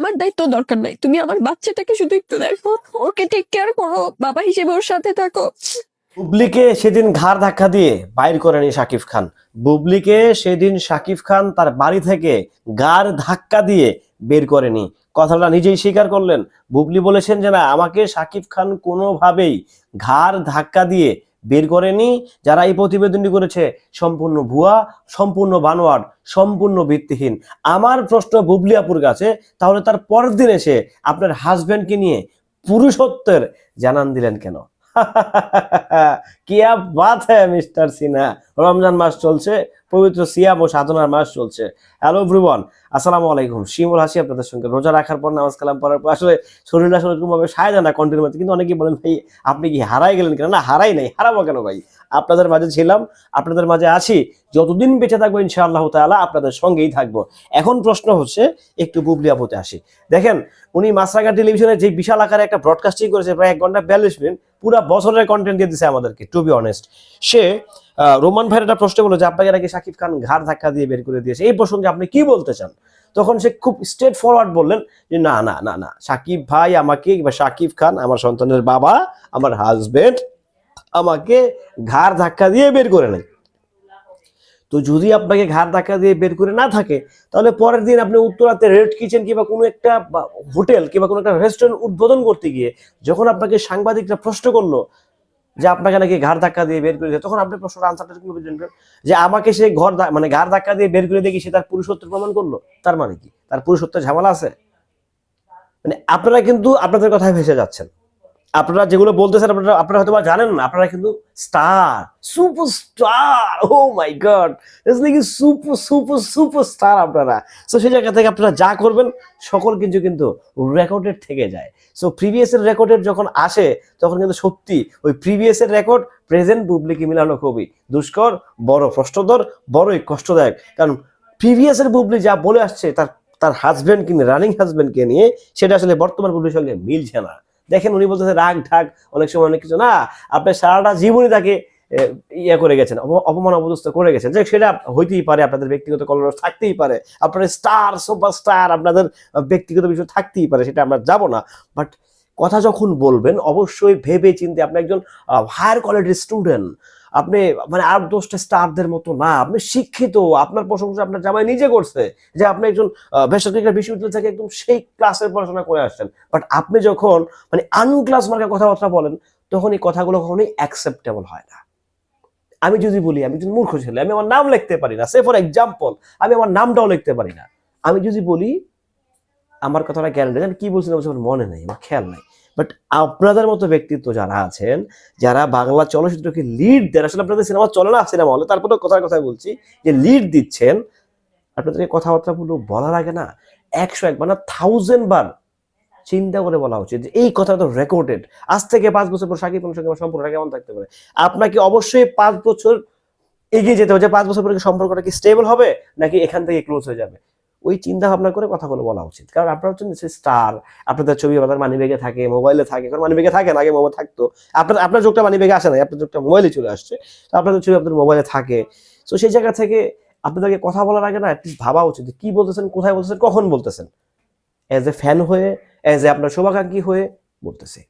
আমার দায়িত্ব দরকার নাই। তুমি আমার বাচ্চাটাকে শুধু একটু দেখো। ওকে টেক কেয়ার করো। বাবা হিসেবে ওর সাথে থাকো। বুবলিকে সেদিন ঘাড় ধাক্কা দিয়ে বাইর করেনি শাকিব খান। বুবলিকে সেদিন শাকিব খান তার বাড়ি থেকে গার ধাক্কা দিয়ে বের করেনি কথাটা নিজেই স্বীকার করলেন। বুবলি বলেছেন যে না, আমাকে শাকিব খান কোনোভাবেই ঘাড় ধাক্কা দিয়ে বের করেনি, যারা এই প্রতিবেদনটি করেছে, সম্পূর্ণ ভুয়া, সম্পূর্ণ বানোয়ার সম্পূর্ণ ভিত্তিহীন। আমার প্রশ্ন বুবলিয়াপুর কাছে, তাহলে তার পরের দিন এসে আপনার হাজব্যান্ডকে নিয়ে পুরুষত্বের জানান দিলেন কেন? কি বাত হ্যাঁ মিস্টার সিনহা। রমজান মাস চলছে পবিত্র সিয়াম ও সাধনার মাস চলছে। হ্যালো ব্রুবন আসসালামু আলাইকুম। শিমুল হাসি আপনাদের সঙ্গে। রোজা রাখার পর নামাজ কালাম পড়ার পর আসলে শরীর আসলে এরকম ভাবে সায় না কন্টিনিউ মধ্যে কিন্তু অনেকেই বলেন, ভাই, আপনি কি হারাই গেলেন কেন? না, হারাই নাই। হারাবো কেন ভাই? আপনাদের মাঝে ছিলাম, আপনাদের মাঝে আছি। যতদিন বেঁচে থাকব, ইনশাআল্লাহ তাআলা আপনাদের সঙ্গেই থাকব। এখন প্রশ্ন হচ্ছে, একটু বুবলি আপুতে আসি। দেখেন, উনি মাসরাঘাট টেলিভিশনে যে বিশাল আকারে একটা ব্রডকাস্টিং করেছে, প্রায় এক ঘণ্টা বিয়াল্লিশ মিনিট, পুরো বছরের কন্টেন্ট দিয়ে দিছে আমাদেরকে টু বি অনেস্ট সে রোমান ভাইয়ের একটা প্রশ্ন বলো যে, আপনাকে নাকি সাকিব খান ঘাড় ধাক্কা দিয়ে বের করে দিয়েছে? এই প্রসঙ্গে আপনি কি বলতে চান? তখন সে খুব স্ট্রেট ফরওয়ার্ড বললেন যে, না না না না, সাকিব ভাই আমাকে, বা সাকিব খান, আমার সন্তানের বাবা, আমার হাজবেন্ড আমাকে ঘাড় ধাক্কা দিয়ে বের করে নেয় তো যদি আপনাকে ঘাড় ধাক্কা দিয়ে বের করে না থাকে, তাহলে পরের দিন আপনি উত্তরাতে রেড কিচেন কিংবা কোনো একটা হোটেল কিংবা কোনো একটা রেস্টুরেন্ট উদ্বোধন করতে গিয়ে, যখন আপনাকে সাংবাদিকরা প্রশ্ন করল যে আপনাকে নাকি ঘর ধাক্কা দিয়ে বের করে দিয়েছে, তখন আপনি প্রশ্নের আনসারটা যে আমাকে সে ঘর মানে ঘর ধাক্কা দিয়ে বের করে দেখি সে তার পুরুষত্ব প্রমাণ করল? তার মানে কি? তার পুরুষত্ব ঝামেলা আছে? মানে আপনারা কিন্তু আপনাদের কথায় ভেসে যাচ্ছেন। আপনারা যেগুলো বলতেছেন, আপনারা আপনারা হয়তো বা জানেন না, আপনারা কিন্তু star super star oh my god কি সুপার সুপার স্টার আপনারা। সো সেই জায়গা থেকে আপনারা যা করবেন, সকল কিছু কিন্তু রেকর্ডের থেকে যায়। সো প্রিভিয়াসের রেকর্ডের যখন আসে, তখন কিন্তু সত্যি ওই প্রিভিয়াসের রেকর্ড প্রেজেন্ট বুবলিকে মিলানো খুবই দুষ্কর, বড় কষ্টদর বড়ই কষ্টদায়ক। কারণ প্রিভিয়াসের বুবলি যা বলে আসছে, তার তার হাজবেন্ডকে নিয়ে রানিং হাজবেন্ডকে নিয়ে, সেটা আসলে বর্তমান বুবলির সঙ্গে মিলছে না। দেখেন উনি বলতেছে রাগ, ঢাক, অনেক সময় অনেক কিছু। না, আপনি সারাটা জীবনই তাকে ইয়ে করে গেছেন অপ- অপমান অপদস্থ করে গেছেন। যে সেটা হইতেই পারে, আপনাদের ব্যক্তিগত কলরস থাকতেই পারে। আপনার স্টার সুপার স্টার আপনাদের ব্যক্তিগত বিষয় থাকতেই পারে, সেটা আমরা যাব না। বাট কথা যখন বলবেন, অবশ্যই ভেবে চিন্তে আপনি একজন হায়ার কোয়ালিটির স্টুডেন্ট আপনি মানে আর দশটা স্টারদের মতো না। আপনি শিক্ষিত, আপনার প্রশংসা আপনার জামাই নিজে করছে যে আপনি একজন বেসরকারি বিশ্ববিদ্যালয় থেকে একদম সেই ক্লাসের পড়াশোনা করে আসছেন। বাট আপনি যখন মানে আনক্লাস মার্কে কথাবার্তা বলেন, তখন এই কথাগুলো কখনোই অ্যাকসেপ্টেবল হয় না। আমি যদি বলি, আমি যদি মূর্খ ছেলে, আমি আমার নাম লিখতে পারি না। সে ফর এক্সাম্পল আমি আমার নামটাও লিখতে পারি না। আমি যদি বলি, আমার কথাটা গ্যারান্টি আমি কি বলছিলাম মনে নেই, আমার খেয়াল নাই। বাট আপনাদের মতো ব্যক্তিত্ব যারা আছেন, যারা বাংলা চলচ্চিত্রকে লিড দেন, আসলে আপনাদের সিনেমা চলে না সিনেমা হলে তারপরে কথার কথা বলছি যে লিড দিচ্ছেন, আপনাদেরকে কথাবার্তাগুলো বলার আগে না একশো একবার না থাউজেন্ড বার চিন্তা করে বলা উচিত যে এই কথা তো রেকর্ডেড আজ থেকে পাঁচ বছর পর সাকিব খানের সঙ্গে আমার সম্পর্কটা কেমন থাকতে পারে? আপনাকে অবশ্যই পাঁচ বছর এগিয়ে যেতে হবে যে পাঁচ বছর পরে সম্পর্কটা কি স্টেবল হবে, নাকি এখান থেকে ক্লোজ হয়ে যাবে? ওই চিন্তা ভাবনা করে কথাগুলো বলা উচিত। কারণ আপনারা হচ্ছেন স্টার আপনাদের ছবি আপনার ব্যাগে থাকে মোবাইলে থাকে। কারণ ব্যাগে থাকে না, আগে মোবাইল থাকতো। আপনার আপনার যোগটা ব্যাগে আসে না আপনার যোগটা মোবাইলে চলে আসছে। তো আপনাদের ছবি আপনার মোবাইলে থাকে। তো সেই জায়গা থেকে আপনাদেরকে কথা বলার আগে না অ্যাটলিস্ট ভাবা উচিত কি বলতেছেন, কোথায় বলতেছেন, কখন বলতেছেন। অ্যাজ এ ফ্যান হয়ে অ্যাজ এ আপনার শুভাকাঙ্ক্ষী হয়ে বলতেছে।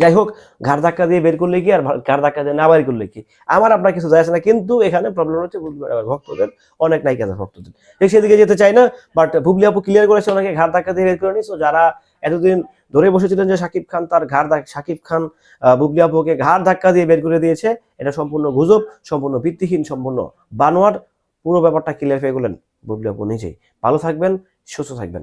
যাই হোক ঘাড় ধাক্কা দিয়ে বের করলে কি আর ঘাড় ধাক্কা দিয়ে না বের করলে কি? আমার আপনার কিছু যায় না, কিন্তু এখানে প্রবলেম হচ্ছে ভক্তদের অনেক নায়িকাদের ভক্তদের সেদিকে যেতে চাই না বাট বুবলি আপু ক্লিয়ার করেছে ওনাকে ঘাড় ধাক্কা দিয়ে বের করে নি যারা এতদিন ধরে বসেছিলেন যে শাকিব খান, তার ঘাড় শাকিব খান বুবলি আপুকে ঘাড় ধাক্কা দিয়ে বের করে দিয়েছে, এটা সম্পূর্ণ গুজব, সম্পূর্ণ ভিত্তিহীন, সম্পূর্ণ বানোয়ার পুরো ব্যাপারটা ক্লিয়ার হয়ে গেলেন বুবলি আপু নিজেই। ভালো থাকবেন, সুস্থ থাকবেন।